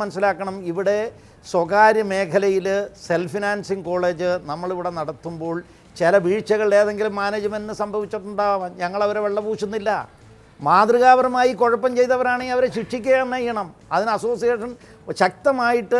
മനസ്സിലാക്കണം. ഇവിടെ സ്വകാര്യ മേഖലയിൽ സെൽഫ് ഫിനാൻസിങ് കോളേജ് നമ്മളിവിടെ നടത്തുമ്പോൾ ചില വീഴ്ചകൾ ഏതെങ്കിലും മാനേജ്മെന്റിന് സംഭവിച്ചിട്ടുണ്ടാവാം. ഞങ്ങളവരെ വെള്ളപൂശുന്നില്ല. മാതൃകാപരമായി കുഴപ്പം ചെയ്തവരാണെങ്കിൽ അവരെ ശിക്ഷിക്കുക തന്നെ ചെയ്യണം. അതിന് അസോസിയേഷൻ ശക്തമായിട്ട്.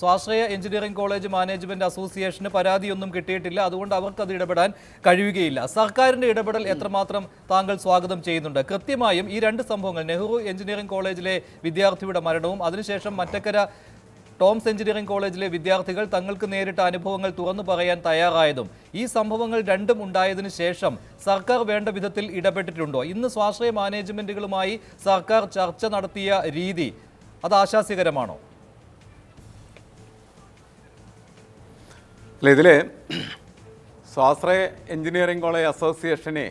സ്വാശ്രയ എഞ്ചിനീയറിംഗ് കോളേജ് മാനേജ്മെന്റ് അസോസിയേഷന് പരാതിയൊന്നും കിട്ടിയിട്ടില്ല. അതുകൊണ്ട് അവർക്ക് അത് ഇടപെടാൻ കഴിയുകയില്ല. സർക്കാരിന്റെ ഇടപെടൽ എത്രമാത്രം താങ്കൾ സ്വാഗതം ചെയ്യുന്നുണ്ട്? കൃത്യമായും ഈ രണ്ട് സംഭവങ്ങൾ നെഹ്റു എഞ്ചിനീയറിംഗ് കോളേജിലെ വിദ്യാർത്ഥിയുടെ മരണവും അതിനുശേഷം മറ്റക്കര ടോംസ് എഞ്ചിനീയറിംഗ് കോളേജിലെ വിദ്യാർത്ഥികൾ തങ്ങൾക്ക് നേരിട്ട അനുഭവങ്ങൾ തുറന്നു പറയാൻ തയ്യാറായതും ഈ സംഭവങ്ങൾ രണ്ടും ഉണ്ടായതിനു ശേഷം സർക്കാർ വേണ്ട വിധത്തിൽ ഇടപെട്ടിട്ടുണ്ടോ? ഇന്ന് സ്വാശ്രയ മാനേജ്മെന്റുകളുമായി സർക്കാർ ചർച്ച നടത്തിയ രീതി അത് ആശാസ്യകരമാണോ? അല്ല ഇതിൽ സ്വാശ്രയ എഞ്ചിനീയറിംഗ് കോളേജ് അസോസിയേഷനെ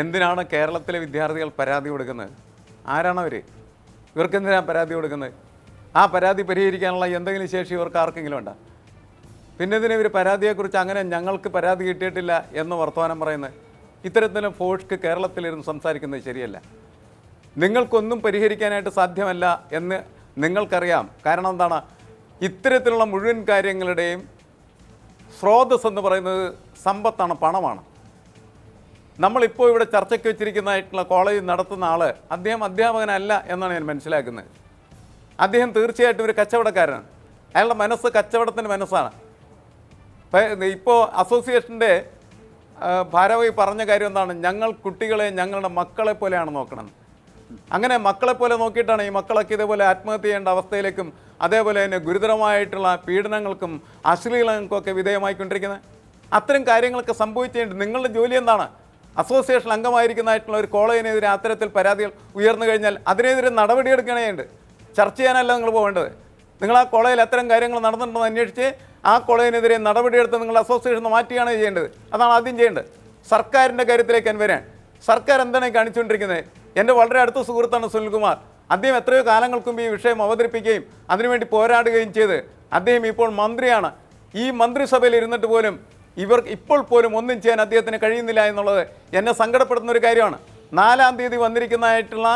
എന്തിനാണ് കേരളത്തിലെ വിദ്യാർത്ഥികൾ പരാതി കൊടുക്കുന്നത്? ആരാണവർ ഇവർക്കെന്തിനാണ് പരാതി കൊടുക്കുന്നത്? ആ പരാതി പരിഹരിക്കാനുള്ള എന്തെങ്കിലും ശേഷി ഇവർക്ക് ആർക്കെങ്കിലും ഉണ്ടോ? പിന്നെ ഇതിനെ ഇവർ പരാതിയെക്കുറിച്ച് അങ്ങനെ ഞങ്ങൾക്ക് പരാതി കിട്ടിയിട്ടില്ല എന്ന് വർത്തമാനം പറയുന്നത്? ഇത്തരത്തിലും ഫോഴ്സ്ക്ക് കേരളത്തിലിരുന്ന് സംസാരിക്കുന്നത് ശരിയല്ല. നിങ്ങൾക്കൊന്നും പരിഹരിക്കാനായിട്ട് സാധ്യമല്ല എന്ന് നിങ്ങൾക്കറിയാം. കാരണം എന്താണ്? ഇത്തരത്തിലുള്ള മുഴുവൻ കാര്യങ്ങളുടെയും സ്രോതസ് എന്ന് പറയുന്നത് സമ്പത്താണ് പണമാണ്. നമ്മളിപ്പോൾ ഇവിടെ ചർച്ചയ്ക്ക് വെച്ചിരിക്കുന്നതായിട്ടുള്ള കോളേജ് നടത്തുന്ന ആൾ അദ്ദേഹം അധ്യാപകനല്ല എന്നാണ് ഞാൻ മനസ്സിലാക്കുന്നത്. അദ്ദേഹം തീർച്ചയായിട്ടും ഒരു കച്ചവടക്കാരനാണ്. അയാളുടെ മനസ്സ് കച്ചവടത്തിന്റെ മനസ്സാണ്. ഇപ്പോൾ അസോസിയേഷന്റെ ഭാരവാഹി പറഞ്ഞ കാര്യം എന്താണ്? ഞങ്ങൾ കുട്ടികളെ ഞങ്ങളുടെ മക്കളെ പോലെയാണ് നോക്കണം. അങ്ങനെ മക്കളെ പോലെ നോക്കിയിട്ടാണ് ഈ മക്കളൊക്കെ ഇതേപോലെ ആത്മഹത്യ ചെയ്യേണ്ട അവസ്ഥയിലേക്കും അതേപോലെ തന്നെ ഗുരുതരമായിട്ടുള്ള പീഡനങ്ങൾക്കും അശ്ലീലങ്ങൾക്കും ഒക്കെ വിധേയമായിക്കൊണ്ടിരിക്കുന്നത്. അത്തരം കാര്യങ്ങളൊക്കെ സംഭവിച്ചുകൊണ്ട് നിങ്ങളുടെ ജോലി എന്താണ്? അസോസിയേഷൻ അംഗമായിരിക്കുന്നതായിട്ടുള്ള ഒരു കോളേജിനെതിരെ അത്തരത്തിൽ പരാതികൾ ഉയർന്നു കഴിഞ്ഞാൽ അതിനെതിരെ നടപടിയെടുക്കണേണ്ട് ചർച്ച ചെയ്യാനല്ല നിങ്ങൾ പോകേണ്ടത് നിങ്ങൾ ആ കോളേജിൽ അത്തരം കാര്യങ്ങൾ നടന്നിട്ടുണ്ടെന്ന് അന്വേഷിച്ച് ആ കോളേജിനെതിരെ നടപടിയെടുത്ത് നിങ്ങൾ അസോസിയേഷൻ മാറ്റുകയാണ് ചെയ്യേണ്ടത്. അതാണ് ആദ്യം ചെയ്യേണ്ടത്. സർക്കാരിന്റെ കാര്യത്തിലേക്ക് ഞാൻ വരാൻ. സർക്കാർ എന്താണ് കാണിച്ചുകൊണ്ടിരിക്കുന്നത്? എന്റെ വളരെ അടുത്ത സുഹൃത്താണ് സുനിൽകുമാർ. അദ്ദേഹം എത്രയോ കാലങ്ങൾക്ക് ഈ വിഷയം അവതരിപ്പിക്കുകയും അതിനുവേണ്ടി പോരാടുകയും ചെയ്ത് അദ്ദേഹം ഇപ്പോൾ മന്ത്രിയാണ്. ഈ മന്ത്രിസഭയിൽ ഇരുന്നിട്ട് പോലും ഇവർ ഇപ്പോൾ പോലും ഒന്നും ചെയ്യാൻ അദ്ദേഹത്തിന് കഴിയുന്നില്ല എന്നുള്ളത് എന്നെ സങ്കടപ്പെടുത്തുന്ന ഒരു കാര്യമാണ്. നാലാം തീയതി വന്നിരിക്കുന്നതായിട്ടുള്ള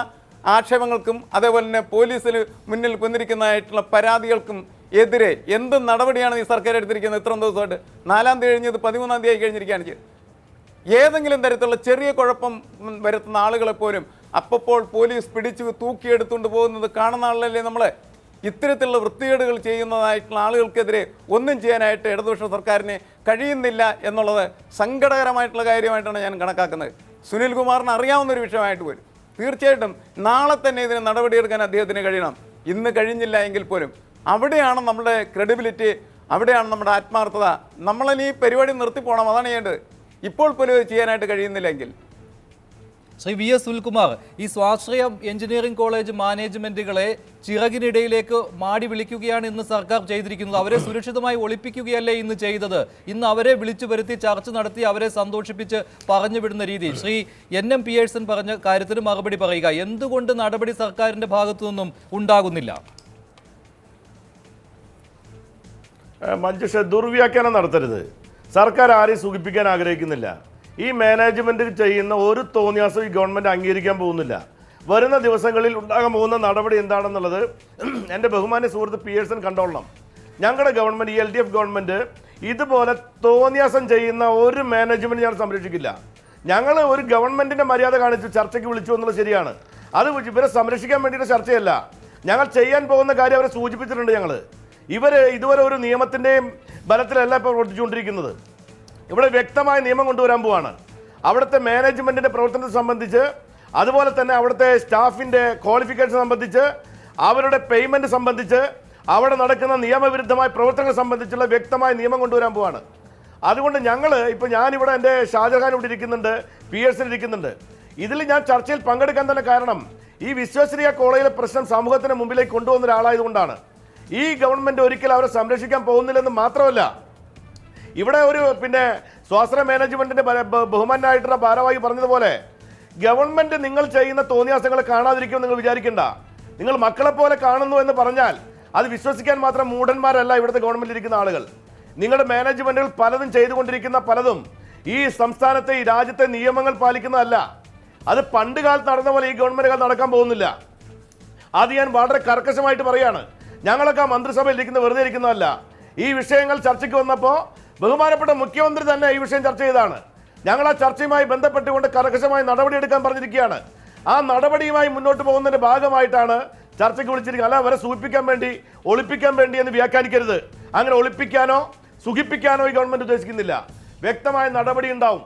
ആക്ഷേപങ്ങൾക്കും അതേപോലെ തന്നെ പോലീസിന് മുന്നിൽ വന്നിരിക്കുന്നതായിട്ടുള്ള പരാതികൾക്കും എതിരെ എന്ത് നടപടിയാണ് ഈ സർക്കാർ എടുത്തിരിക്കുന്നത്? ഇത്രയും ദിവസമായിട്ട് നാലാം തീയതി കഴിഞ്ഞത് പതിമൂന്നാം തീയതി കഴിഞ്ഞിരിക്കുകയാണ് ചെയ്തത് ഏതെങ്കിലും തരത്തിലുള്ള ചെറിയ കുഴപ്പം വരുത്തുന്ന ആളുകളെപ്പോലും അപ്പോൾ പോലീസ് പിടിച്ച് തൂക്കിയെടുത്തുകൊണ്ട് പോകുന്നത് കാണുന്ന ആളല്ലേ നമ്മൾ ഇത്തരത്തിലുള്ള വൃത്തികേടുകൾ ചെയ്യുന്നതായിട്ടുള്ള ആളുകൾക്കെതിരെ ഒന്നും ചെയ്യാനായിട്ട് ഇടതുപക്ഷ സർക്കാരിന് കഴിയുന്നില്ല എന്നുള്ളത് സങ്കടകരമായിട്ടുള്ള കാര്യമായിട്ടാണ് ഞാൻ കണക്കാക്കുന്നത്. സുനിൽ കുമാറിന് അറിയാവുന്ന ഒരു വിഷയമായിട്ട് പോലും തീർച്ചയായിട്ടും നാളെ തന്നെ ഇതിന് നടപടിയെടുക്കാൻ അദ്ദേഹത്തിന് കഴിയണം. ഇന്ന് കഴിഞ്ഞില്ല എങ്കിൽ പോലും. അവിടെയാണ് നമ്മുടെ ക്രെഡിബിലിറ്റി അവിടെയാണ് നമ്മുടെ ആത്മാർത്ഥത. നമ്മളിനി ഈ പരിപാടി നിർത്തിപ്പോണം അതാണ് ചെയ്യേണ്ടത്. ഇപ്പോൾ പോലും ചെയ്യാനായിട്ട് കഴിയുന്നില്ലെങ്കിൽ. ശ്രീ വി എസ് സുൽകുമാർ ഈ സ്വാശ്രയ എഞ്ചിനീയറിംഗ് കോളേജ് മാനേജ്മെന്റുകളെ ചിറകിനിടയിലേക്ക് മാടി വിളിക്കുകയാണ് ഇന്ന് സർക്കാർ ചെയ്തിരിക്കുന്നത്. അവരെ സുരക്ഷിതമായി ഒളിപ്പിക്കുകയല്ലേ ഇന്ന് ചെയ്തത്? ഇന്ന് അവരെ വിളിച്ചു വരുത്തി ചർച്ച നടത്തി അവരെ സന്തോഷിപ്പിച്ച് പറഞ്ഞു വിടുന്ന രീതി ശ്രീ എൻ എം പിയേഴ്സൺ പറഞ്ഞ കാര്യത്തിന് മറുപടി പറയുക. എന്തുകൊണ്ട് നടപടി സർക്കാരിന്റെ ഭാഗത്തു നിന്നും ഉണ്ടാകുന്നില്ല? മഞ്ജുഷ ദുർവ്യാഖ്യാനം നടത്തരുത്. സർക്കാർ ആരെയും സുഖിപ്പിക്കാൻ ആഗ്രഹിക്കുന്നില്ല. ഈ മാനേജ്മെന്റ് ചെയ്യുന്ന ഒരു തോന്നിയാസം ഈ ഗവൺമെന്റ് അംഗീകരിക്കാൻ പോകുന്നില്ല. വരുന്ന ദിവസങ്ങളിൽ ഉണ്ടാകാൻ പോകുന്ന നടപടി എന്താണെന്നുള്ളത് എന്റെ ബഹുമാന്യ സുഹൃത്ത് പിയേഴ്സൺ കണ്ടോളണം. ഞങ്ങളുടെ ഗവൺമെന്റ് ഈ എൽ ഡി എഫ് ഗവൺമെന്റ് ഇതുപോലെ തോന്നിയാസം ചെയ്യുന്ന ഒരു മാനേജ്മെന്റ് ഞാൻ സംരക്ഷിക്കില്ല. ഞങ്ങൾ ഒരു ഗവൺമെന്റിന്റെ മര്യാദ കാണിച്ചു ചർച്ചയ്ക്ക് വിളിച്ചു എന്നുള്ളത് ശരിയാണ്. അത് ഇവരെ സംരക്ഷിക്കാൻ വേണ്ടിയിട്ട് ചർച്ചയല്ല. ഞങ്ങൾ ചെയ്യാൻ പോകുന്ന കാര്യം അവരെ സൂചിപ്പിച്ചിട്ടുണ്ട് ഞങ്ങൾ ഇവർ ഇതുവരെ ഒരു നിയമത്തിന്റെയും ബലത്തിലല്ല ഇപ്പോൾ പ്രവർത്തിച്ചുകൊണ്ടിരിക്കുന്നത്. ഇവിടെ വ്യക്തമായ നിയമം കൊണ്ടുവരാൻ പോവാണ്. അവിടുത്തെ മാനേജ്മെന്റിന്റെ പ്രവർത്തനത്തെ സംബന്ധിച്ച് അതുപോലെ തന്നെ അവിടുത്തെ സ്റ്റാഫിന്റെ ക്വാളിഫിക്കേഷൻ സംബന്ധിച്ച് അവരുടെ പേയ്മെന്റ് സംബന്ധിച്ച് അവിടെ നടക്കുന്ന നിയമവിരുദ്ധമായ പ്രവർത്തനങ്ങൾ സംബന്ധിച്ചുള്ള വ്യക്തമായ നിയമം കൊണ്ടുവരാൻ പോവാണ്. അതുകൊണ്ട് ഞങ്ങൾ ഇപ്പോൾ ഞാനിവിടെ എന്റെ ഷാജഹാൻ ഇവിടെ ഇരിക്കുന്നുണ്ട് പി എസ് ഇരിക്കുന്നുണ്ട്. ഇതിൽ ഞാൻ ചർച്ചയിൽ പങ്കെടുക്കാൻ തന്നെ കാരണം ഈ വിശ്വസനീയ കോളേജിലെ പ്രശ്നം സമൂഹത്തിന് മുമ്പിലേക്ക് കൊണ്ടുവന്ന ഒരാളായതുകൊണ്ടാണ്. ഈ ഗവൺമെന്റ് ഒരിക്കലും അവരെ സംരക്ഷിക്കാൻ പോകുന്നില്ലെന്ന് മാത്രമല്ല ഇവിടെ ഒരു പിന്നെ സ്വാശ്രയ മാനേജ്മെന്റിന്റെ ബഹുമാനായിട്ടുള്ള ഭാരവാഹി പറഞ്ഞതുപോലെ ഗവൺമെന്റ് നിങ്ങൾ ചെയ്യുന്ന തോന്നിയാസങ്ങൾ കാണാതിരിക്കുമെന്ന് നിങ്ങൾ വിചാരിക്കണ്ട. നിങ്ങൾ മക്കളെ പോലെ കാണുന്നു എന്ന് പറഞ്ഞാൽ അത് വിശ്വസിക്കാൻ മാത്രം മൂഢന്മാരല്ല ഇവിടുത്തെ ഗവൺമെന്റിൽ ഇരിക്കുന്ന ആളുകൾ. നിങ്ങളുടെ മാനേജ്മെന്റുകൾ പലതും ചെയ്തുകൊണ്ടിരിക്കുന്ന പലതും ഈ സംസ്ഥാനത്തെ ഈ രാജ്യത്തെ നിയമങ്ങൾ പാലിക്കുന്നതല്ല. അത് പണ്ട് കാലത്ത് നടന്ന പോലെ ഈ ഗവൺമെന്റ് കാലത്ത് നടക്കാൻ പോകുന്നില്ല. അത് ഞാൻ വളരെ കർക്കശമായിട്ട് പറയാണ്. ഞങ്ങളൊക്കെ മന്ത്രിസഭയിൽ ഇരിക്കുന്ന വെറുതെ ഇരിക്കുന്നതല്ല. ഈ വിഷയങ്ങൾ ചർച്ചയ്ക്ക് വന്നപ്പോൾ ബഹുമാനപ്പെട്ട മുഖ്യമന്ത്രി തന്നെ ഈ വിഷയം ചർച്ച ചെയ്തതാണ്. ഞങ്ങൾ ആ ചർച്ചയുമായി ബന്ധപ്പെട്ടുകൊണ്ട് കർക്കശമായി നടപടിയെടുക്കാൻ പറഞ്ഞിരിക്കുകയാണ്. ആ നടപടിയുമായി മുന്നോട്ട് പോകുന്നതിന്റെ ഭാഗമായിട്ടാണ് ചർച്ചയ്ക്ക് വിളിച്ചിരിക്കുന്നത്. അല്ല അവരെ സൂചിപ്പിക്കാൻ വേണ്ടി ഒളിപ്പിക്കാൻ വേണ്ടി എന്ന് വ്യാഖ്യാനിക്കരുത്. അങ്ങനെ ഒളിപ്പിക്കാനോ സുഖിപ്പിക്കാനോ ഈ ഗവൺമെന്റ് ഉദ്ദേശിക്കുന്നില്ല. വ്യക്തമായ നടപടി ഉണ്ടാവും.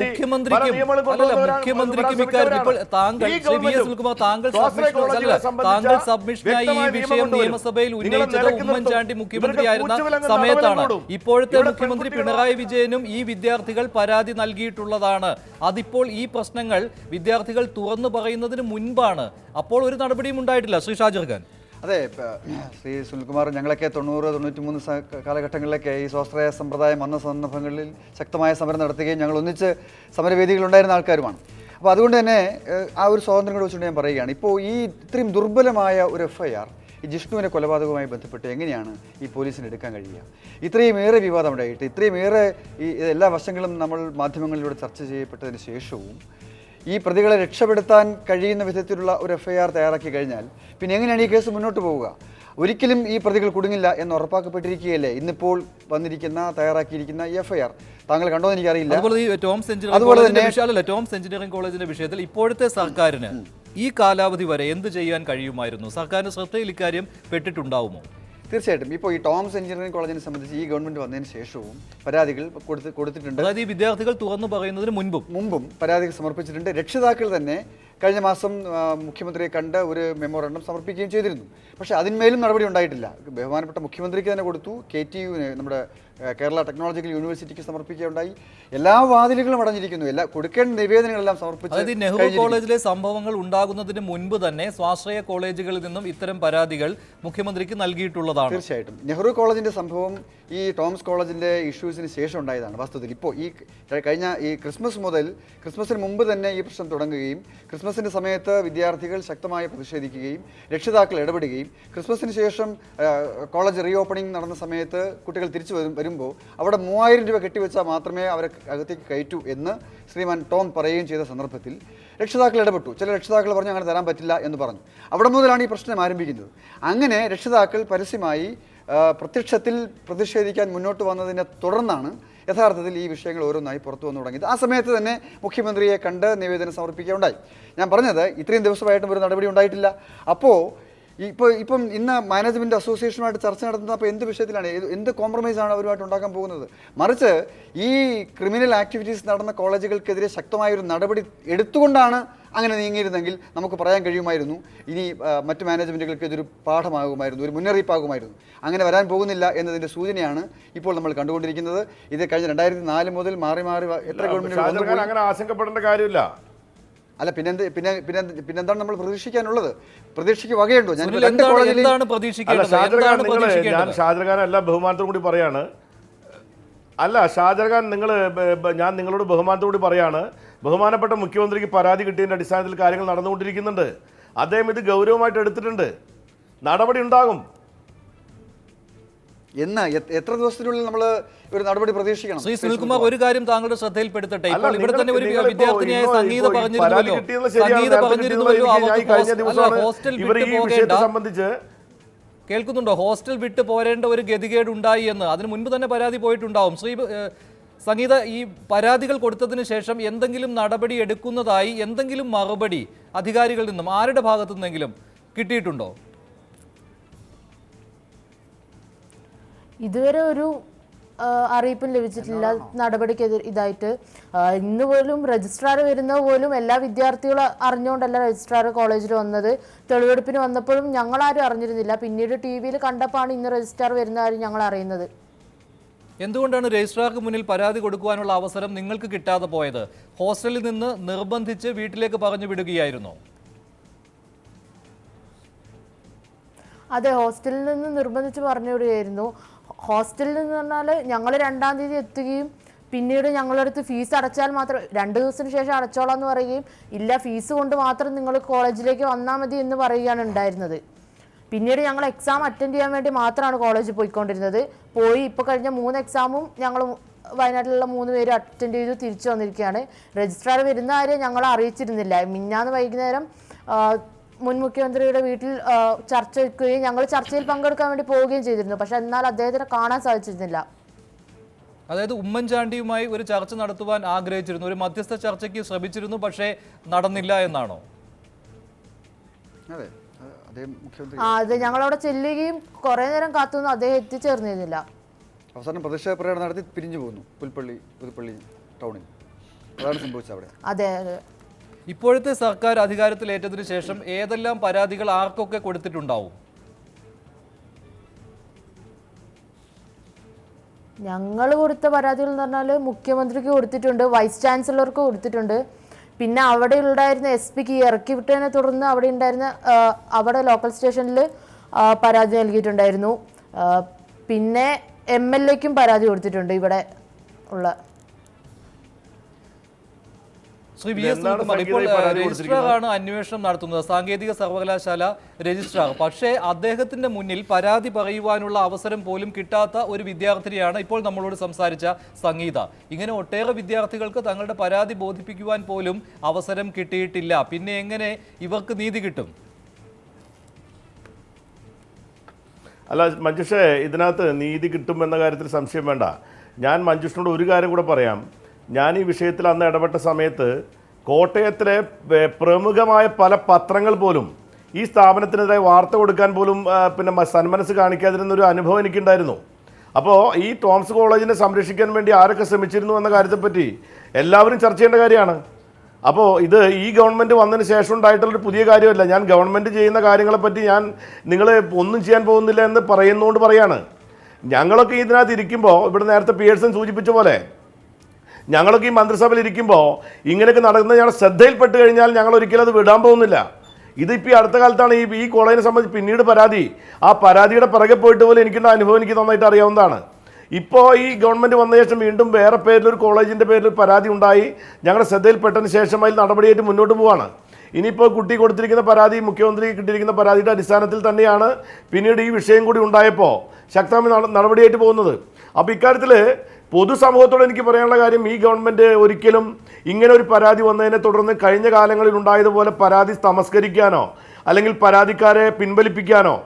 മുഖ്യമന്ത്രിക്കും അല്ലല്ല മുഖ്യമന്ത്രിക്കും ഇക്കാര്യം ഇപ്പോൾ താങ്കൾ ശ്രീ വി എസ് സുനിൽകുമാർ താങ്കൾ സബ്മിഷൻ അല്ല താങ്കൾ സബ്മിഷനായി ഈ വിഷയം നിയമസഭയിൽ ഉന്നയിച്ചത് ഉമ്മൻചാണ്ടി മുഖ്യമന്ത്രിയായിരുന്ന സമയത്താണ്. ഇപ്പോഴത്തെ മുഖ്യമന്ത്രി പിണറായി വിജയനും ഈ വിദ്യാർത്ഥികൾ പരാതി നൽകിയിട്ടുള്ളതാണ്. അതിപ്പോൾ ഈ പ്രശ്നങ്ങൾ വിദ്യാർത്ഥികൾ തുറന്നു പറയുന്നതിന് മുൻപാണ്. അപ്പോൾ ഒരു നടപടിയും ഉണ്ടായിട്ടില്ല. ശ്രീ ഷാജർ ഖാൻ അതെ ശ്രീ സുനിൽകുമാർ ഞങ്ങളൊക്കെ തൊണ്ണൂറ് തൊണ്ണൂറ്റി മൂന്ന് കാലഘട്ടങ്ങളിലൊക്കെ ഈ സ്വാശ്രയ സമ്പ്രദായം വന്ന സന്ദർഭങ്ങളിൽ ശക്തമായ സമരം നടത്തുകയും ഞങ്ങൾ ഒന്നിച്ച് സമരവേദികളുണ്ടായിരുന്ന ആൾക്കാരുമാണ്. അപ്പോൾ അതുകൊണ്ട് തന്നെ ആ ഒരു സ്വാതന്ത്ര്യം കൂടെ വെച്ചുകൊണ്ട് ഞാൻ പറയുകയാണ്. ഇപ്പോൾ ഈ ഇത്രയും ദുർബലമായ ഒരു എഫ് ഐ ആർ ഈ ജിഷ്ണുവിനെ കൊലപാതകവുമായി ബന്ധപ്പെട്ട് എങ്ങനെയാണ് ഈ പോലീസിന് എടുക്കാൻ കഴിയുക? ഇത്രയും ഏറെ വിവാദം ഉണ്ടായിട്ട് ഇത്രയും ഏറെ ഈ എല്ലാ വശങ്ങളും നമ്മൾ മാധ്യമങ്ങളിലൂടെ ചർച്ച ചെയ്യപ്പെട്ടതിന് ശേഷവും ഈ പ്രതികളെ രക്ഷപ്പെടുത്താൻ കഴിയുന്ന വിധത്തിലുള്ള ഒരു എഫ്ഐആർ തയ്യാറാക്കി കഴിഞ്ഞാൽ പിന്നെ എങ്ങനെയാണ് ഈ കേസ് മുന്നോട്ട് പോവുക? ഒരിക്കലും ഈ പ്രതികൾ കുടുങ്ങില്ല എന്ന് ഉറപ്പാക്കപ്പെട്ടിരിക്കുകയല്ലേ? ഇന്നിപ്പോൾ വന്നിരിക്കുന്ന തയ്യാറാക്കിയിരിക്കുന്ന ഈ എഫ് ഐ ആർ താങ്കൾ കണ്ടോ എന്ന് എനിക്കറിയില്ല. അതുപോലെ ഈ ടോംസ് എഞ്ചിനീയറിംഗ് കോളേജിന്റെ തന്നെ- ടോംസ് എഞ്ചിനീയറിംഗ് കോളേജിന്റെ വിഷയത്തിൽ ഇപ്പോഴത്തെ സർക്കാരിന് ഈ കാലാവധി വരെ എന്ത് ചെയ്യാൻ കഴിയുമായിരുന്നു? സർക്കാരിന്റെ ശ്രദ്ധയിൽ ഇക്കാര്യം പെട്ടിട്ടുണ്ടാവുമോ? തീർച്ചയായിട്ടും. ഇപ്പോൾ ഈ ടോംസ് എഞ്ചിനീയറിംഗ് കോളേജിനെ സംബന്ധിച്ച് ഈ ഗവൺമെന്റ് വന്നതിന് ശേഷവും പരാതികൾ കൊടുത്ത് കൊടുത്തിട്ടുണ്ട്. അതായത് ഈ വിദ്യാർത്ഥികൾ തുറന്നു പറയുന്നതിന് മുൻപും. മുമ്പും പരാതികൾ സമർപ്പിച്ചിട്ടുണ്ട്. രക്ഷിതാക്കൾ തന്നെ കഴിഞ്ഞ മാസം മുഖ്യമന്ത്രിയെ കണ്ട് ഒരു മെമ്മോറണ്ടം സമർപ്പിക്കുകയും ചെയ്തിരുന്നു. പക്ഷേ അതിന്മേലും നടപടി ഉണ്ടായിട്ടില്ല. ബഹുമാനപ്പെട്ട മുഖ്യമന്ത്രിക്ക് തന്നെ കൊടുത്തു. കെ ടി യുവിന് നമ്മുടെ കേരള ടെക്നോളജിക്കൽ യൂണിവേഴ്സിറ്റിക്ക് സമർപ്പിക്കുകയുണ്ടായി. എല്ലാ വാതിലുകളും അടഞ്ഞിരിക്കുന്നു. എല്ലാ കൊടുക്കേണ്ട നിവേദനങ്ങളെല്ലാം സമർപ്പിച്ചു അതായത് നെഹ്റു കോളേജിലെ സംഭവങ്ങൾ ഉണ്ടാകുന്നതിന് മുൻപ് തന്നെ സ്വാശ്രയ കോളേജുകളിൽ നിന്നും ഇത്തരം പരാതികൾ മുഖ്യമന്ത്രിക്ക് നൽകിയിട്ടുള്ളതാണ്. തീർച്ചയായിട്ടും. നെഹ്റു കോളേജിന്റെ സംഭവം ഈ ടോംസ് കോളേജിന്റെ ഇഷ്യൂസിന് ശേഷം ഉണ്ടായതാണ് വാസ്തവത്തിൽ. ഇപ്പോൾ ഈ കഴിഞ്ഞ ഈ ക്രിസ്മസ് മുതൽ ക്രിസ്മസിന് മുമ്പ് തന്നെ ഈ പ്രശ്നം തുടങ്ങുകയും ക്രിസ്മസിന്റെ സമയത്ത് വിദ്യാർത്ഥികൾ ശക്തമായി പ്രതിഷേധിക്കുകയും രക്ഷിതാക്കൾ ഇടപെടുകയും ക്രിസ്മസിന് ശേഷം കോളേജ് റീ ഓപ്പണിംഗ് നടന്ന സമയത്ത് കുട്ടികൾ തിരിച്ചു വരും വരുമ്പോൾ അവിടെ മൂവായിരം രൂപ കെട്ടിവെച്ചാൽ മാത്രമേ അവരെ അകത്തേക്ക് കയറ്റൂ എന്ന് ശ്രീമാൻ ടോം പറയുകയും ചെയ്ത സന്ദർഭത്തിൽ രക്ഷിതാക്കൾ ഇടപെട്ടു. ചില രക്ഷിതാക്കൾ പറഞ്ഞു അങ്ങനെ തരാൻ പറ്റില്ല എന്ന് പറഞ്ഞു. അവിടെ മുതലാണ് ഈ പ്രശ്നം ആരംഭിക്കുന്നത്. അങ്ങനെ രക്ഷിതാക്കൾ പരസ്യമായി പ്രത്യക്ഷത്തിൽ പ്രതിഷേധിക്കാൻ മുന്നോട്ട് വന്നതിനെ തുടർന്നാണ് യഥാർത്ഥത്തിൽ ഈ വിഷയങ്ങൾ ഓരോന്നായി പുറത്തു വന്നു തുടങ്ങിയത്. ആ സമയത്ത് തന്നെ മുഖ്യമന്ത്രിയെ കണ്ട് നിവേദനം സമർപ്പിക്കുകയുണ്ടായി. ഞാൻ പറഞ്ഞത് ഇത്രയും ദിവസമായിട്ടും ഒരു നടപടി ഉണ്ടായിട്ടില്ല. അപ്പോൾ ഇപ്പോൾ ഇപ്പം ഇന്ന് മാനേജ്മെന്റ് അസോസിയേഷനുമായിട്ട് ചർച്ച നടത്തുന്നത് അപ്പോൾ എന്ത് വിഷയത്തിലാണ്? എന്ത് കോംപ്രമൈസ് ആണ് അവരുമായിട്ട് ഉണ്ടാക്കാൻ പോകുന്നത്? മറിച്ച് ഈ ക്രിമിനൽ ആക്ടിവിറ്റീസ് നടന്ന കോളേജുകൾക്കെതിരെ ശക്തമായ ഒരു നടപടി എടുത്തുകൊണ്ടാണ് അങ്ങനെ നീങ്ങിയിരുന്നെങ്കിൽ നമുക്ക് പറയാൻ കഴിയുമായിരുന്നു. ഇനി മറ്റ് മാനേജ്മെന്റുകൾക്ക് ഇതൊരു പാഠമാകുമായിരുന്നു ഒരു മുന്നറിയിപ്പാകുമായിരുന്നു. അങ്ങനെ വരാൻ പോകുന്നില്ല എന്നതിന്റെ സൂചനയാണ് ഇപ്പോൾ നമ്മൾ കണ്ടുകൊണ്ടിരിക്കുന്നത്. ഇത് കഴിഞ്ഞ രണ്ടായിരത്തി നാല് മുതൽ മാറി മാറി എത്ര ഗവൺമെന്റ് അങ്ങനെ ആശങ്കപ്പെടേണ്ട കാര്യമില്ല. അല്ല പിന്നെ പിന്നെ പിന്നെ എന്താണ് നമ്മൾ പ്രതീക്ഷിക്കാനുള്ളത്? പ്രതീക്ഷയ്ക്ക് വകയുണ്ടോ? ഞാൻ രണ്ട് കോളേജിൽ ഞാൻ ഷാജഹാൻ അല്ല ബഹുമാനത്തോടു കൂടി പറയാണ്. അല്ല ഷാജഹാൻ നിങ്ങൾ ഞാൻ നിങ്ങളോട് ബഹുമാനത്തോടു കൂടി പറയാണ്. ബഹുമാനപ്പെട്ട മുഖ്യമന്ത്രിക്ക് പരാതി കിട്ടിയതിന്റെ അടിസ്ഥാനത്തിൽ കാര്യങ്ങൾ നടന്നുകൊണ്ടിരിക്കുന്നുണ്ട്. അദ്ദേഹം ഇത് ഗൗരവമായിട്ട് എടുത്തിട്ടുണ്ട്. നടപടി ഉണ്ടാകും. എന്ന് എത്ര- ദിവസത്തിനുള്ളിൽ നമ്മൾ ഒരു നടപടി പ്രതീക്ഷിക്കണം? ശ്രീ സുനിൽകുമാർ ഒരു കാര്യം താങ്കളുടെ ശ്രദ്ധയിൽപ്പെടുത്തട്ടെ. ഇപ്പോൾ ഇവിടെ തന്നെ ഒരു വിദ്യാർത്ഥിനിയായ സംഗീത പറഞ്ഞിരുന്നല്ലോ. സംഗീത പറഞ്ഞിരുന്നല്ലോ ഹോസ്റ്റൽ- വിട്ടു പോകേണ്ട. കേൾക്കുന്നുണ്ടോ? ഹോസ്റ്റൽ വിട്ട് പോരേണ്ട ഒരു ഗതികേട് ഉണ്ടായി എന്ന്. അതിന് മുൻപ് തന്നെ പരാതി പോയിട്ടുണ്ടാവും. ശ്രീ സംഗീത ഈ പരാതികൾ കൊടുത്തതിന് ശേഷം എന്തെങ്കിലും നടപടി എടുക്കുന്നതായി എന്തെങ്കിലും മറുപടി അധികാരികളിൽ നിന്നും ആരുടെ ഭാഗത്തു നിന്നെങ്കിലും കിട്ടിയിട്ടുണ്ടോ? ഇതുവരെ ഒരു അറിയിപ്പും ലഭിച്ചിട്ടില്ല. നടപടിക്കെതിരെ ഇതായിട്ട്. ഇന്ന് പോലും രജിസ്ട്രാർ വരുന്നത് പോലും എല്ലാ വിദ്യാർത്ഥികളും അറിഞ്ഞുകൊണ്ടല്ല രജിസ്ട്രാർ കോളേജിൽ വന്നത്. തെളിവെടുപ്പിന് വന്നപ്പോഴും ഞങ്ങളാരും അറിഞ്ഞിരുന്നില്ല. പിന്നീട് ടി വിയിൽ കണ്ടപ്പോഴാണ് ഇന്ന് രജിസ്ട്രാർ വരുന്ന കാര്യം ഞങ്ങൾ അറിയുന്നത്. എന്തുകൊണ്ടാണ് രജിസ്ട്രാർക്ക് മുന്നിൽ പരാതി കൊടുക്കുവാനുള്ള അവസരം നിങ്ങൾക്ക് കിട്ടാതെ പോയത്? ഹോസ്റ്റലിൽ നിന്ന് നിർബന്ധിച്ച് വീട്ടിലേക്ക് പറഞ്ഞു വിടുകയായിരുന്നോ. അതെ ഹോസ്റ്റലിൽ നിന്ന് നിർബന്ധിച്ച് പറഞ്ഞു വിടുകയായിരുന്നു. ഹോസ്റ്റലിൽ നിന്ന് പറഞ്ഞാൽ ഞങ്ങൾ രണ്ടാം തീയതി എത്തുകയും പിന്നീട് ഞങ്ങളുടെ അടുത്ത് ഫീസ് അടച്ചാൽ മാത്രം രണ്ട് ദിവസത്തിന് ശേഷം അടച്ചോളാം എന്ന് പറയുകയും ഇല്ല ഫീസ് കൊണ്ട് മാത്രം നിങ്ങൾ കോളേജിലേക്ക് വന്നാൽ മതി എന്ന് പറയുകയാണ് ഉണ്ടായിരുന്നത്. പിന്നീട് ഞങ്ങൾ എക്സാം അറ്റൻഡ് ചെയ്യാൻ വേണ്ടി മാത്രമാണ് കോളേജിൽ പോയിക്കൊണ്ടിരുന്നത്. പോയി ഇപ്പോൾ കഴിഞ്ഞ മൂന്ന് എക്സാമും ഞങ്ങൾ വയനാട്ടിലുള്ള മൂന്ന് പേര് അറ്റൻഡ് ചെയ്തു തിരിച്ചു വന്നിരിക്കുകയാണ്. രജിസ്ട്രാർ വരുന്ന കാര്യം ഞങ്ങൾ അറിയിച്ചിരുന്നില്ല. മിന്നാന്ന് വൈകുന്നേരം മുൻ മുഖ്യമന്ത്രിയുടെ വീട്ടിൽ ചർച്ച വയ്ക്കുകയും ഞങ്ങൾ ചർച്ചയിൽ പങ്കെടുക്കാൻ വേണ്ടി പോവുകയും ചെയ്തിരുന്നു. പക്ഷെ എന്നാൽ അദ്ദേഹത്തിനെ കാണാൻ സാധിച്ചിരുന്നില്ല. അതായത് ഉമ്മൻചാണ്ടിയുമായി ഒരു ചർച്ച നടത്തുവാൻ ആഗ്രഹിച്ചിരുന്നു. ഒരു മധ്യസ്ഥ ചർച്ചയ്ക്ക് ശ്രമിച്ചിരുന്നു പക്ഷേ നടന്നില്ല എന്നാണോ? അതെ. അത് അത് ഞങ്ങളവിടെ ചെല്ലുകയും കുറെ നേരം കാത്തുനിന്ന് അദ്ദേഹം എത്തിച്ചേർന്നിരുന്നില്ല. അവസാനം പ്രതിഷേധ പ്രകടനം നടത്തി പിരിഞ്ഞു പോകുന്നു പുൽപ്പള്ളി പുതുപ്പള്ളി ടൗണിൽ. അതാണ് സംഭവിച്ചത് അവിടെ. അതെ അതെ. ഇപ്പോഴത്തെ സർക്കാർ അധികാരത്തിലേറ്റതിനു ശേഷം ഏതെല്ലാം പരാതികൾ ആർക്കൊക്കെ കൊടുത്തിട്ടുണ്ടാവും? ഞങ്ങൾ കൊടുത്ത പരാതികൾ എന്ന് പറഞ്ഞാൽ മുഖ്യമന്ത്രിക്ക് കൊടുത്തിട്ടുണ്ട് വൈസ് ചാൻസലർക്ക് കൊടുത്തിട്ടുണ്ട്. പിന്നെ അവിടെ ഉണ്ടായിരുന്ന എസ് പിക്ക് ഇറക്കി വിട്ടതിനെ തുടർന്ന് അവിടെ ഉണ്ടായിരുന്ന അവിടെ ലോക്കൽ സ്റ്റേഷനിൽ പരാതി നൽകിയിട്ടുണ്ടായിരുന്നു. പിന്നെ എം എൽ എക്കും പരാതി കൊടുത്തിട്ടുണ്ട് ഇവിടെ ഉള്ള ശ്രീ വി എസ് ഇപ്പോൾ രജിസ്ട്രാറാണ് അന്വേഷണം നടത്തുന്നത്. സാങ്കേതിക സർവകലാശാല രജിസ്ട്രാർ. പക്ഷേ അദ്ദേഹത്തിന്റെ മുന്നിൽ പരാതി പറയുവാനുള്ള അവസരം പോലും കിട്ടാത്ത ഒരു വിദ്യാർത്ഥിനിയാണ് ഇപ്പോൾ നമ്മളോട് സംസാരിച്ച സംഗീത. ഇങ്ങനെ ഒട്ടേറെ വിദ്യാർത്ഥികൾക്ക് തങ്ങളുടെ പരാതി ബോധിപ്പിക്കുവാൻ പോലും അവസരം കിട്ടിയിട്ടില്ല. പിന്നെ എങ്ങനെ ഇവർക്ക് നീതി കിട്ടും? അല്ല മഞ്ജുഷേ ഇതിനകത്ത് നീതി കിട്ടുമെന്ന കാര്യത്തിൽ സംശയം വേണ്ട. ഞാൻ മഞ്ജുഷിനോട് ഒരു കാര്യം കൂടെ പറയാം. ഞാൻ ഈ വിഷയത്തിൽ അന്ന് ഇടപെട്ട സമയത്ത് കോട്ടയത്തിലെ പ്രമുഖമായ പല പത്രങ്ങൾ പോലും ഈ സ്ഥാപനത്തിനെതിരെ വാർത്ത കൊടുക്കാൻ പോലും പിന്നെ സന്മനസ് കാണിക്കാതിരുന്നൊരു അനുഭവം എനിക്കുണ്ടായിരുന്നു. അപ്പോൾ ഈ ടോംസ് കോളേജിനെ സംരക്ഷിക്കാൻ വേണ്ടി ആരൊക്കെ ശ്രമിച്ചിരുന്നു എന്ന കാര്യത്തെപ്പറ്റി എല്ലാവരും ചർച്ച ചെയ്യേണ്ട കാര്യമാണ്. അപ്പോൾ ഇത് ഈ ഗവൺമെന്റ് വന്നതിന് ശേഷം ഉണ്ടായിട്ടുള്ളൊരു പുതിയ കാര്യമല്ല. ഞാൻ ഗവൺമെന്റ് ചെയ്യുന്ന കാര്യങ്ങളെപ്പറ്റി ഞാൻ നിങ്ങൾ ഒന്നും ചെയ്യാൻ പോകുന്നില്ല എന്ന് പറയുന്നതുകൊണ്ട് പറയാണ്. ഞങ്ങളൊക്കെ ഇതിനകത്ത് ഇരിക്കുമ്പോൾ ഇവിടെ നേരത്തെ പിയേഴ്സൺ സൂചിപ്പിച്ച പോലെ ഞങ്ങളൊക്കെ ഈ മന്ത്രിസഭയിൽ ഇരിക്കുമ്പോൾ ഇങ്ങനെയൊക്കെ നടക്കുന്ന ഞങ്ങൾ ശ്രദ്ധയിൽപ്പെട്ട് കഴിഞ്ഞാൽ ഞങ്ങൾ ഒരിക്കലും അത് വിടാൻ പോകുന്നില്ല. ഇതിപ്പോൾ ഈ അടുത്ത കാലത്താണ് ഈ ഈ കോളേജിനെ സംബന്ധിച്ച് പിന്നീട് പരാതി. ആ പരാതിയുടെ പിറകെ പോയിട്ട് പോലും എനിക്കുണ്ട് അനുഭവം എനിക്ക് നന്നായിട്ട് അറിയാവുന്നതാണ്. ഇപ്പോൾ ഈ ഗവൺമെന്റ് വന്ന ശേഷം വീണ്ടും വേറെ പേരിൽ ഒരു കോളേജിന്റെ പേരിൽ പരാതി ഉണ്ടായി. ഞങ്ങളുടെ ശ്രദ്ധയിൽപ്പെട്ടതിന് ശേഷം അതിൽ നടപടിയായിട്ട് മുന്നോട്ട് പോവാണ്. ഇനിയിപ്പോൾ കുട്ടി കൊടുത്തിരിക്കുന്ന പരാതി മുഖ്യമന്ത്രി കിട്ടിയിരിക്കുന്ന പരാതിയുടെ അടിസ്ഥാനത്തിൽ തന്നെയാണ് പിന്നീട് ഈ വിഷയം കൂടി ഉണ്ടായപ്പോൾ ശക്തമായി നട- നടപടിയായിട്ട് പോകുന്നത്. അപ്പോൾ ഇക്കാര്യത്തിൽ പൊതുസമൂഹത്തോട് എനിക്ക് പറയാനുള്ള കാര്യം ഈ ഗവൺമെന്റ് ഒരിക്കലും ഇങ്ങനെ ഒരു പരാതി വന്നതിനെ തുടർന്ന് കഴിഞ്ഞ കാലങ്ങളിൽ ഉണ്ടായതുപോലെ പരാതി തമസ്കരിക്കാനോ അല്ലെങ്കിൽ പരാതിക്കാരെ പിൻവലിപ്പിക്കാനോ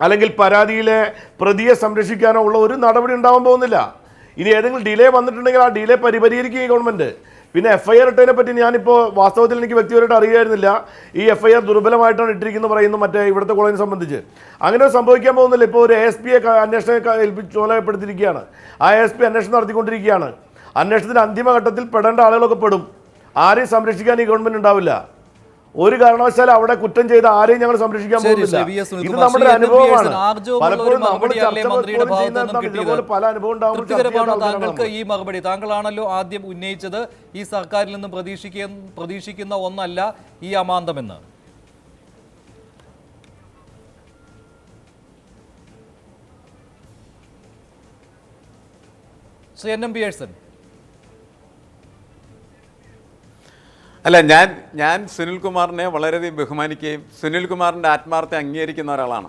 അല്ലെങ്കിൽ പരാതിയിലെ പ്രതിയെ സംരക്ഷിക്കാനോ ഉള്ള ഒരു നടപടി ഉണ്ടാവാൻ പോകുന്നില്ല. ഇനി ഏതെങ്കിലും ഡിലേ വന്നിട്ടുണ്ടെങ്കിൽ ആ ഡിലേ പരിപരിഹരിക്കും ഈ ഗവൺമെന്റ് പിന്നെ എഫ് ഐ ആർ ഇട്ടതിനെ പറ്റി ഞാനിപ്പോൾ വാസ്തവത്തിൽ എനിക്ക് വ്യക്തിപരമായിട്ട് അറിയായിരുന്നില്ല ഈ എഫ് ഐ ആർ ദുർബലമായിട്ടാണ് ഇട്ടിരിക്കുന്നത് പറയുന്നത് മറ്റേ ഇവിടുത്തെ കോളേജിനെ സംബന്ധിച്ച്. അങ്ങനെ സംഭവിക്കാൻ പോകുന്നില്ല. ഇപ്പോൾ ഒരു എസ് പിയെ അന്വേഷണം ഏൽപ്പിച്ച് ചുമതലപ്പെടുത്തിയിരിക്കുകയാണ്. ആ എസ് പി അന്വേഷണം നടത്തിക്കൊണ്ടിരിക്കുകയാണ്. അന്വേഷണത്തിന്റെ അന്തിമഘട്ടത്തിൽ പെടേണ്ട ആളുകളൊക്കെ പെടും. ആരെയും സംരക്ഷിക്കാൻ ഈ ഗവൺമെന്റ് ഉണ്ടാവില്ല. ഒരു കാരണവശാലും അവിടെ കുറ്റം ചെയ്ത ആരെയും ഞങ്ങൾ സംരക്ഷിക്കാൻ പോകുന്നില്ല. ഇത് നമ്മുടെ. അനുഭവമാണ്. പലപ്പോഴും നമ്മൾ പോലും ഇതുപോലെ അനുഭവം ഉണ്ടാകുമ്പോൾ താങ്കൾക്ക് ഈ മറുപടി? താങ്കളാണല്ലോ ആദ്യം ഉന്നയിച്ചത്. ഈ സർക്കാരിൽ നിന്ന് പ്രതീക്ഷിക്ക പ്രതീക്ഷിക്കുന്ന ഒന്നല്ല ഈ അമാന്തമെന്ന്. ശ്രീ എൻ എം പിയേഴ്സൺ അല്ല ഞാൻ ഞാൻ സുനിൽകുമാറിനെ വളരെയധികം ബഹുമാനിക്കുകയും സുനിൽകുമാറിന്റെ ആത്മാർത്ഥത അംഗീകരിക്കുന്ന ഒരാളാണ്.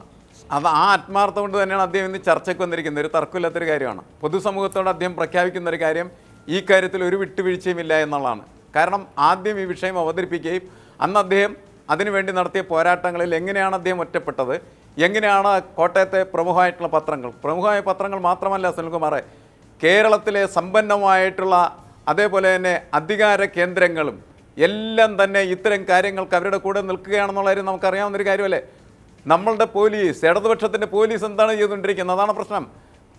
അത് ആ ആത്മാർത്ഥം കൊണ്ട് തന്നെയാണ് അദ്ദേഹം ഇന്ന് ചർച്ചയ്ക്ക് വന്നിരിക്കുന്നത്. ഒരു തർക്കമില്ലാത്തൊരു കാര്യമാണ്. പൊതുസമൂഹത്തോട് അദ്ദേഹം പ്രഖ്യാപിക്കുന്ന ഒരു കാര്യം ഈ കാര്യത്തിൽ ഒരു വിട്ടുവീഴ്ചയുമില്ല എന്നുള്ളതാണ്. കാരണം ആദ്യം ഈ വിഷയം അവതരിപ്പിക്കുകയും അന്ന് അദ്ദേഹം അതിനുവേണ്ടി നടത്തിയ പോരാട്ടങ്ങളിൽ എങ്ങനെയാണ് അദ്ദേഹം ഒറ്റപ്പെട്ടത്? എങ്ങനെയാണ് കോട്ടയത്തെ പ്രമുഖമായിട്ടുള്ള പത്രങ്ങൾ? പ്രമുഖമായ പത്രങ്ങൾ മാത്രമല്ല സുനിൽകുമാറെ കേരളത്തിലെ സമ്പന്നമായിട്ടുള്ള അതേപോലെ തന്നെ അധികാര കേന്ദ്രങ്ങളും എല്ലാം തന്നെ ഇത്തരം കാര്യങ്ങൾക്ക് അവരുടെ കൂടെ നിൽക്കുകയാണെന്നുള്ള കാര്യം നമുക്കറിയാവുന്നൊരു കാര്യമല്ലേ? നമ്മളുടെ പോലീസ് ഇടതുപക്ഷത്തിന്റെ പോലീസ് എന്താണ് ചെയ്തുകൊണ്ടിരിക്കുന്നത്? അതാണ് പ്രശ്നം.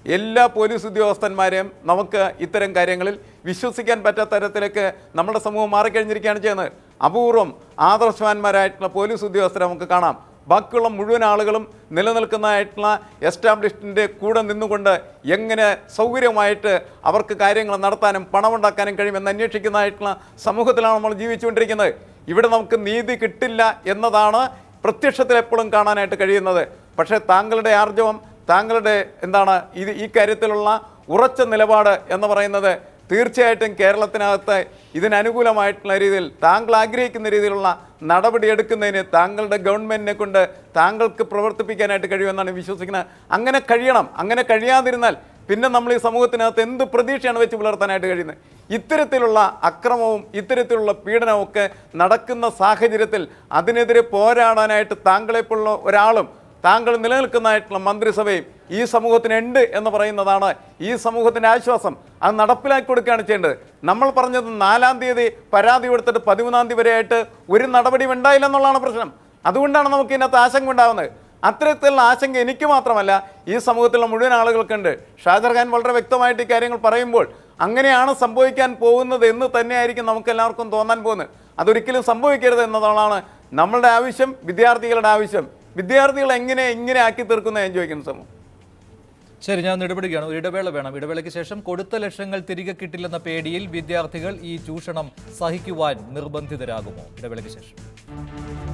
എല്ലാ പോലീസ് ഉദ്യോഗസ്ഥന്മാരെയും നമുക്ക് ഇത്തരം കാര്യങ്ങളിൽ വിശ്വസിക്കാൻ പറ്റാത്ത തരത്തിലേക്ക് നമ്മുടെ സമൂഹം മാറിക്കഴിഞ്ഞിരിക്കുകയാണ് ചെയ്യുന്നത്. അപൂർവം ആദർശവാന്മാരായിട്ടുള്ള പോലീസ് ഉദ്യോഗസ്ഥരെ നമുക്ക് കാണാം. ബാക്കിയുള്ള മുഴുവൻ ആളുകളും നിലനിൽക്കുന്നതായിട്ടുള്ള എസ്റ്റാബ്ലിഷ്മെന്റിന്റെ കൂടെ നിന്നുകൊണ്ട് എങ്ങനെ സൗകര്യമായിട്ട് അവർക്ക് കാര്യങ്ങൾ നടത്താനും പണമുണ്ടാക്കാനും കഴിയുമെന്ന് അന്വേഷിക്കുന്നതായിട്ടുള്ള സമൂഹത്തിലാണ് നമ്മൾ ജീവിച്ചുകൊണ്ടിരിക്കുന്നത്. ഇവിടെ നമുക്ക് നീതി കിട്ടില്ല എന്നതാണ് പ്രത്യക്ഷത്തിൽ എപ്പോഴും കാണാനായിട്ട് കഴിയുന്നത്. പക്ഷേ താങ്കളുടെ ആർജവം താങ്കളുടെ എന്താണ് ഇത് ഈ കാര്യത്തിലുള്ള ഉറച്ച നിലപാട് എന്ന് പറയുന്നത് തീർച്ചയായിട്ടും കേരളത്തിനകത്ത് ഇതിനനുകൂലമായിട്ടുള്ള രീതിയിൽ താങ്കൾ ആഗ്രഹിക്കുന്ന രീതിയിലുള്ള നടപടി എടുക്കുന്നതിന് താങ്കളുടെ ഗവൺമെന്റിനെ കൊണ്ട് താങ്കൾക്ക് പ്രവർത്തിപ്പിക്കാനായിട്ട് കഴിയുമെന്നാണ് വിശ്വസിക്കുന്നത്. അങ്ങനെ കഴിയണം. അങ്ങനെ കഴിയാതിരുന്നാൽ പിന്നെ നമ്മൾ ഈ സമൂഹത്തിനകത്ത് എന്ത് പ്രതീക്ഷയാണ് വെച്ച് പുലർത്താനായിട്ട് കഴിയുന്നത്? ഇത്തരത്തിലുള്ള അക്രമവും ഇത്തരത്തിലുള്ള പീഡനവും ഒക്കെ നടക്കുന്ന സാഹചര്യത്തിൽ അതിനെതിരെ പോരാടാനായിട്ട് താങ്കളെപ്പോലുള്ള ഒരാളും താങ്കൾ നിലനിൽക്കുന്നതായിട്ടുള്ള മന്ത്രിസഭയും ഈ സമൂഹത്തിന് ഉണ്ട് എന്ന് പറയുന്നതാണ് ഈ സമൂഹത്തിന്റെ ആശ്വാസം. അത് നടപ്പിലാക്കി കൊടുക്കുകയാണ് ചെയ്യേണ്ടത്. നമ്മൾ പറഞ്ഞത് നാലാം തീയതി പരാതി കൊടുത്തിട്ട് പതിമൂന്നാം തീയതി വരെയായിട്ട് ഒരു നടപടിയും ഉണ്ടായില്ല എന്നുള്ളതാണ് പ്രശ്നം. അതുകൊണ്ടാണ് നമുക്ക് ഇതിനകത്ത് ആശങ്ക ഉണ്ടാകുന്നത് അത്തരത്തിലുള്ള ആശങ്ക എനിക്ക് മാത്രമല്ല ഈ സമൂഹത്തിലുള്ള മുഴുവൻ ആളുകൾക്കുണ്ട് ഷാജർഖാൻ വളരെ വ്യക്തമായിട്ട് ഈ കാര്യങ്ങൾ പറയുമ്പോൾ അങ്ങനെയാണ് സംഭവിക്കാൻ പോകുന്നത് എന്ന് തന്നെയായിരിക്കും നമുക്ക് എല്ലാവർക്കും തോന്നാൻ പോകുന്നത്. അതൊരിക്കലും സംഭവിക്കരുത് എന്നതാണ് നമ്മളുടെ ആവശ്യം വിദ്യാർത്ഥികളുടെ ആവശ്യം. വിദ്യാർത്ഥികൾ എങ്ങനെ ഇങ്ങനെ ആക്കി തീർക്കുന്ന ഞാൻ ചോദിക്കുന്ന സമൂഹം. ശരി ഞാൻ ഇടപെടുകയാണ്. ഒരു ഇടവേള വേണം. ഇടവേളയ്ക്ക് ശേഷം കൊടുത്ത ലക്ഷങ്ങൾ തിരികെ കിട്ടില്ലെന്ന പേടിയിൽ വിദ്യാർത്ഥികൾ ഈ ചൂഷണം സഹിക്കുവാൻ നിർബന്ധിതരാകുമോ? ഇടവേളയ്ക്ക് ശേഷം.